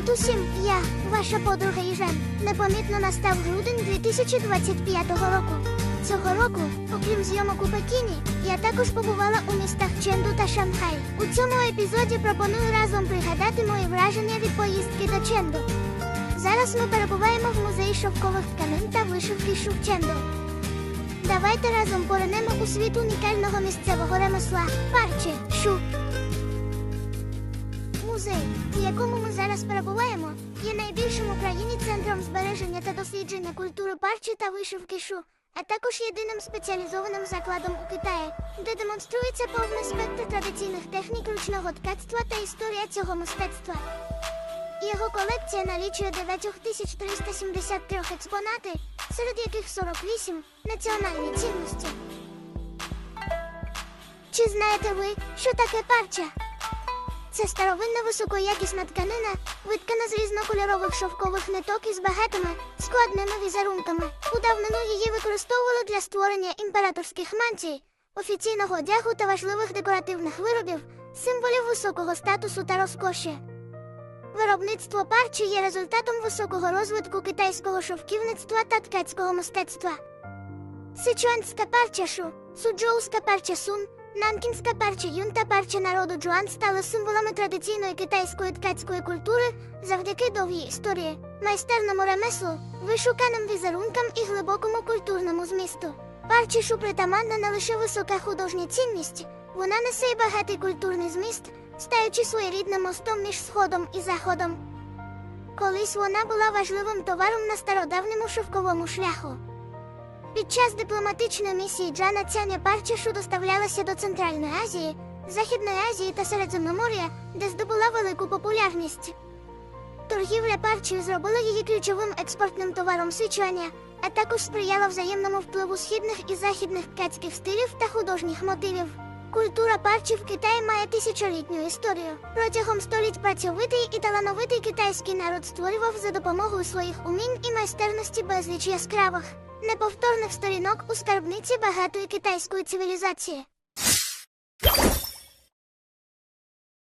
Привіт усім! Я, ваша подруга Іжен. Непомітно настав грудень 2025 року. Цього року, окрім зйомок у Пекіні, я також побувала у містах Ченду та Шанхай. У цьому епізоді пропоную разом пригадати мої враження від поїздки до Ченду. Зараз ми перебуваємо в музеї шовкових тканин та вишивки Шевченду. Давайте разом поринемо у світ унікального місцевого ремесла парчі шу. Музей, у якому ми зараз перебуваємо, є найбільшим в Україні центром збереження та дослідження культури парчі та вишивки шу, а також єдиним спеціалізованим закладом у Китаї, де демонструється повний спектр традиційних технік ручного ткацтва та історія цього мистецтва. Його колекція налічує 9373 експонати, серед яких 48 національні цінності. Чи знаєте ви, що таке парча? Це старовинна високоякісна тканина, виткана з різнокольорових шовкових ниток із багатими, складними візерунками. У давнину її використовували для створення імператорських мантій, офіційного одягу та важливих декоративних виробів, символів високого статусу та розкоші. Виробництво парчі є результатом високого розвитку китайського шовківництва та ткацького мистецтва. Сичуанська парча шу, суджоуська парча сун, нанкінська парча юн та парча народу джуан стали символами традиційної китайської ткацької культури завдяки довгій історії, майстерному ремеслу, вишуканим візерункам і глибокому культурному змісту. Парчі шу притаманна не лише висока художня цінність, вона несе й багатий культурний зміст, стаючи своєрідним мостом між сходом і заходом. Колись вона була важливим товаром на стародавньому шовковому шляху. Під час дипломатичної місії Джана Цяня Парчашу доставлялася до Центральної Азії, Західної Азії та Середземномор'я, де здобула велику популярність. Торгівля парчею зробила її ключовим експортним товаром Сичуаня, а також сприяла взаємному впливу східних і західних ткацьких стилів та художніх мотивів. Культура парчі в Китаї має тисячолітню історію. Протягом століть працьовитий і талановитий китайський народ створював за допомогою своїх умінь і майстерності безліч яскравих, неповторних сторінок у скарбниці багатої китайської цивілізації.